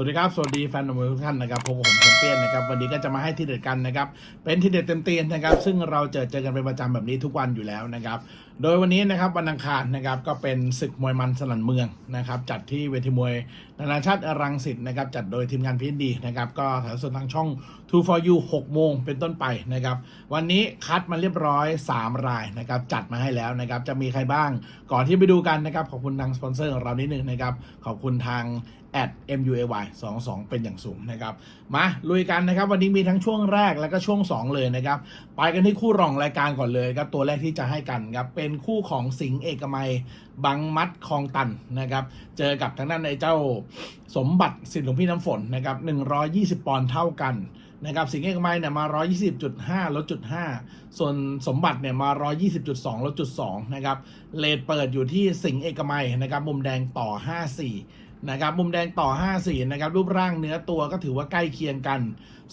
วัสดีครับสวัสดีแฟนมวยทุกท่านนะครับพบกับผมแชมเปี้ยนนะครับวันนี้ก็จะมาให้ที่เด็ดกันนะครับเป็นที่เด็ดเต็มเตียนนะครับ ซึ่งเราเจอเจอกันเป็นประจำแบบนี้ทุกวันอยู่แล้วนะครับโดยวันนี้นะครับวันอังคารนะครับก็เป็นศึกมวยมันสนั่นเมืองนะครับจัดที่เวทีมวยนานาชาติรังสิตนะครับจัดโดยทีมงานพีดีนะครับก็ถ่ายสดทางช่อง2 for you 6โมงเป็นต้นไปนะครับวันนี้คัดมาเรียบร้อย 3 รายนะครับจัดมาให้แล้วนะครับจะมีใครบ้างก่อนที่ไปดูกันนะครับขอบคุณทางสปอนเซอร์ของเรานิดนึงนะครับขอบคุณทาง at muay 22 เป็นอย่างสูงนะครับ มาลุยกันนะครับ วันนี้มีทั้งช่วงแรกแล้วก็ช่วง 2 เลยนะครับ ไปกันที่คู่รองรายการก่อนเลยครับตัวแรกที่จะให้กันครับเป็นคู่ของสิงห์เอกมัยบังมัดคลองตันนะครับ เจอกับทางด้านในเจ้าสมบัติสิทธิ์หลวงพี่น้ำฝนนะครับ120 ปอนด์เท่ากันนะครับสิงห์เอกมัยเนี่ยมา 120.5 ลดจุด5ส่วนสมบัติเนี่ยมา 120.2 ลดจุด2นะครับเลทเปิดอยู่ที่สิงห์เอกมัยนะครับมุมแดงต่อ 54 นะครับมุมแดงต่อ 54นะครับรูปร่างเนื้อตัวก็ถือว่าใกล้เคียงกัน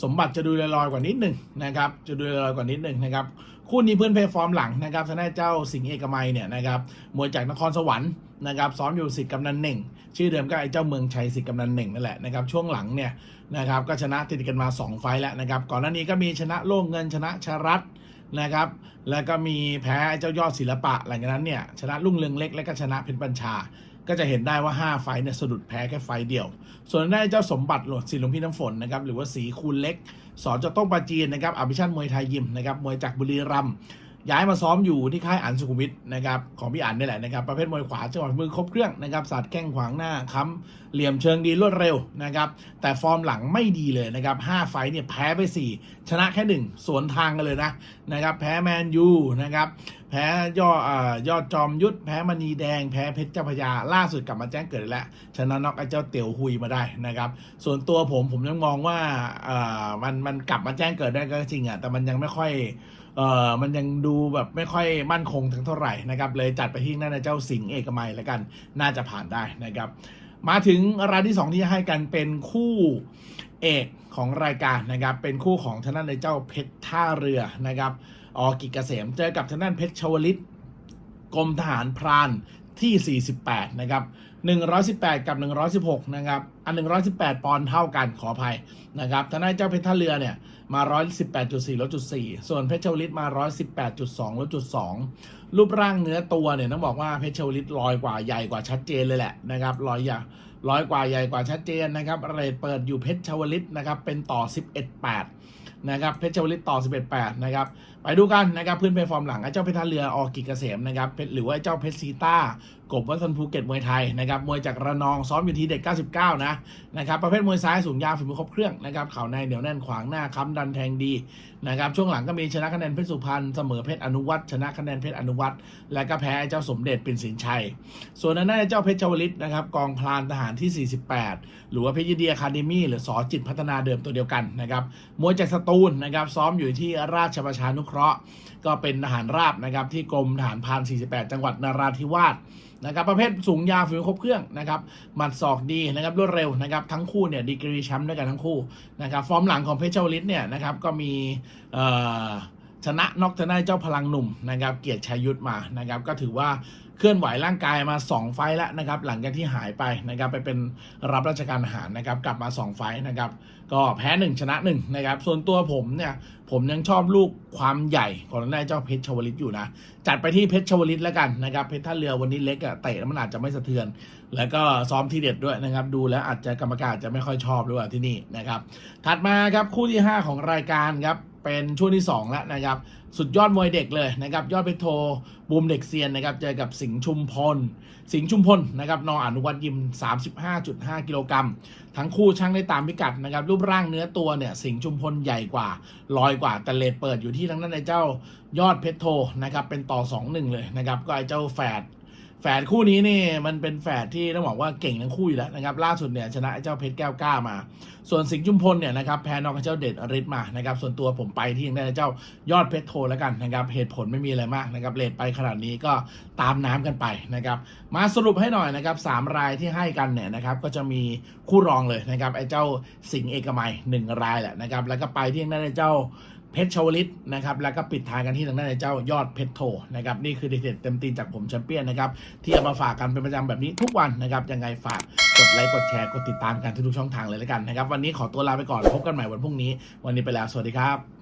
สมบัติจะดูลอยๆกว่านิดหนึ่งนะครับจะดูลอยๆกว่านิดหนึ่งนะครับคู่นี้เพื่อนเพย์ฟอร์มหลังนะครับทางด้านเจ้าสิงห์เอกมัยเนี่ยนะครับมวยจากนครสวรรค์นะครับซ้อมอยู่สิทธิ์กำนันหนึ่งชื่อเดิมก็ไอ้เจ้าเมืองชัยสิทธิ์กำนันหนึ่งนั่นแหละนะครับช่วงหลังเนี่ยนะครับก็ชนะติดกันมา 2 ไฟแล้วนะครับก่อนหน้านี้ก็มีชนะโล่งเงินชนะชรัตน์นะครับแล้วก็มีแพ้ไอ้เจ้ายอดศิลปะหลังจากนั้นเนี่ยชนะลุ่งเรืองเล็กและก็ชนะเพชรบัญชา ก็จะเห็นได้ว่า 5 ไฟเนี่ยสะดุดแพ้แค่ไฟเดียว ส่วนได้เจ้าสมบัติหลวงศิลป์หลวงพี่น้ำฝนนะครับหรือว่าสีคูณเล็ก สอนเจะต้องปาจีนนะครับอภิชันมวยไทยยิมนะครับมวยจากบุรีรัมย์ย้ายมาซ้อมอยู่ที่ค่ายอันสุขุมวิทนะครับของพี่อันนี่แหละนะครับประเภทมวยขวาจังหวะมือครบเครื่องนะครับสาดแข้งขวางหน้าค้ำ เหลี่ยมเชิงดีรวดเร็วนะครับ แต่ฟอร์มหลังไม่ดีเลยนะครับ5ไฟเนี่ยแพ้ไป 4 ชนะแค่ 1 สวนทางกันเลยนะนะครับ แพ้แมนยูนะครับแพ้ยอดเอ่อยอดจอมยุทธแพ้มณีแดง แพ้เพชรเจ้าพยาล่าสุดกลับมาแจ้งเกิดแล้วชนะน็อกไอ้เจ้าเตียวหุยมาได้นะครับ ส่วนตัวผมผมยังมองว่าเออมันมันกลับมาแจ้งเกิดได้ก็จริงอะแต่มันยังไม่ค่อยเออมันยังดูแบบไม่ค่อยมั่นคงทั้งเท่าไหร่นะครับ เลยจัดไปที่นั่นนะเจ้าสิงเอกมัยแล้วกัน น่าจะผ่านได้นะครับ มาถึงรายที่ 2 ที่จะให้กันเป็นคู่เอกของรายการนะครับ เป็นคู่ของทางด้านในเจ้าเพชรท่าเรือนะครับออกิจเกษมเจอกับทางด้านเพชรชวลิตกรมทหารพรานที่ 48 นะครับ 118 กับ 116 นะครับ อัน 118 ปอนด์เท่ากันขออภัยนะครับทางด้านเจ้าเพชรท่าเรือเนี่ย มา 118.4ลดจุด4ส่วนเพชรชวลิตมา 118.2ลดจุด2รูปร่างเนื้อตัวเนี่ยต้องบอกว่าเพชรชวลิตลอยกว่าใหญ่กว่าชัดเจนเลยแหละนะครับลอยใหญ่ร้อยกว่าใหญ่กว่าชัดเจนนะครับเรทเปิดอยู่เพชรชวลิตนะครับเป็นต่อ 11.8นะครับเพชรชวลิตต่อ 11.8นะครับ ไปดูกันนะครับพื้นเพฟอร์มหลังไอ้เจ้าเพชรท่าเรือออกกิจเกษมนะครับเพชรหรือว่าไอ้เจ้าเพชรซีต้ากบวัฒนภูเก็ตมวยไทยนะครับมวยจากระนองซ้อมอยู่ที่เด็ก 99 นะนะครับประเภทมวยซ้ายสูงยาวฝีมือครบเครื่องนะครับเข่าในเหนียวแน่นขวางหน้าค้ำดันแทงดีนะครับช่วงหลังก็มีชนะคะแนนเพชรสุพรรณเสมอเพชรอนุวัฒน์ชนะคะแนนเพชรอนุวัฒน์และก็แพ้ไอ้เจ้าสมเด็จปิ่นสินชัย ส่วนนั้นไอ้เจ้าเพชรชวลิตนะครับกองพลานทหารที่ 48 หรือว่าเพชรยินดีอะคาเดมี่หรือสอจิตพัฒนาเดิมตัวเดียวกันนะครับมวยจากสตูลนะครับซ้อมอยู่ที่ราชประชานุเคราะห์ ก็เป็นทหารราบนะครับที่กรมทหารพราน 48 จังหวัดนราธิวาสนะครับประเภทสูงยาวฝีมือครบเครื่องนะครับหมัดศอกดีนะครับรวดเร็วนะครับทั้งคู่เนี่ยดีกรีแชมป์ด้วยกันทั้งคู่นะครับฟอร์มหลังของเพชรเจ้าลิศเนี่ยนะครับก็มีเอ่อ ชนะน็อกทางด้านเจ้าพลังหนุ่มนะครับ เกียรติชัยยุทธมานะครับ ก็ถือว่าเคลื่อนไหวร่างกายมา 2 ไฟแล้วนะครับ หลังจากที่หายไปนะครับ ไปเป็นรับราชการทหารนะครับ กลับมา 2 ไฟนะครับ ก็แพ้ 1 ชนะ1นะครับ ส่วนตัวผมเนี่ย ผมยังชอบลูกความใหญ่ของนายเจ้าเพชรชวลิตอยู่นะ จัดไปที่เพชรชวลิตแล้วกันนะครับ เพชรท่าเรือวันนี้เล็กอะเตะแล้วมันอาจจะไม่สะเทือน แล้วก็ซ้อมที่เด็ดด้วยนะครับ ดูแล้วอาจจะกรรมการจะไม่ค่อยชอบด้วยที่นี่นะครับ ถัดมาครับคู่ที่ 5 ของรายการครับ เป็นช่วงที่2แล้วนะครับสุดยอดมวยเด็กเลยนะครับยอดเพชรโทบูมเด็กเซียนนะครับเจอกับสิงห์ชุมพล สิงห์ชุมพลนะครับนออนุวัตยิม 35.5 กิโลกรัมทั้งคู่ช่างได้ตามพิกัดนะครับรูปร่างเนื้อตัวเนี่ยสิงห์ชุมพลใหญ่กว่าลอยกว่าแต่เลทเปิดอยู่ที่ทางด้นในเจ้ายอดเพชรโทนะครับเป็นต่อ 2-1 เลยนะครับก็ไอเจ้าแฝด แฝดคู่นี้นี่มันเป็นแฝดที่ต้องบอกว่าเก่งทั้งคู่อยู่แล้วนะครับ ล่าสุดเนี่ยชนะเจ้าเพชรแก้วกล้ามา ส่วนสิงห์จุมพลเนี่ยนะครับแพ้นอกกับเจ้าเดชฤทธิ์มานะครับส่วนตัวผมไปที่ยังได้เจ้ายอดเพชรโทแล้วกันนะครับเหตุผลไม่มีอะไรมากนะครับเลทไปขนาดนี้ก็ตามน้ำกันไปนะครับมาสรุปให้หน่อยนะครับสามรายที่ให้กันเนี่ยนะครับก็จะมีคู่รองเลยนะครับไอ้เจ้าสิงห์เอกมัยหนึ่งรายแหละนะครับแล้วก็ไปที่ยังได้เจ้า เพชรชวลิตนะครับแล้วก็ปิดท้ายกันที่ทางด้านเจ้ายอดเพชรโทนะครับนี่คือเด็ดเต็มตีนจากผมแชมเปี้ยนนะครับที่เอามาฝากกันเป็นประจำแบบนี้ทุกวันนะครับยังไงฝากกดไลค์กดแชร์กดติดตามกันทุกช่องทางเลยแล้วกันนะครับวันนี้ขอตัวลาไปก่อนพบกันใหม่วันพรุ่งนี้ วันนี้ไปแล้วสวัสดีครับ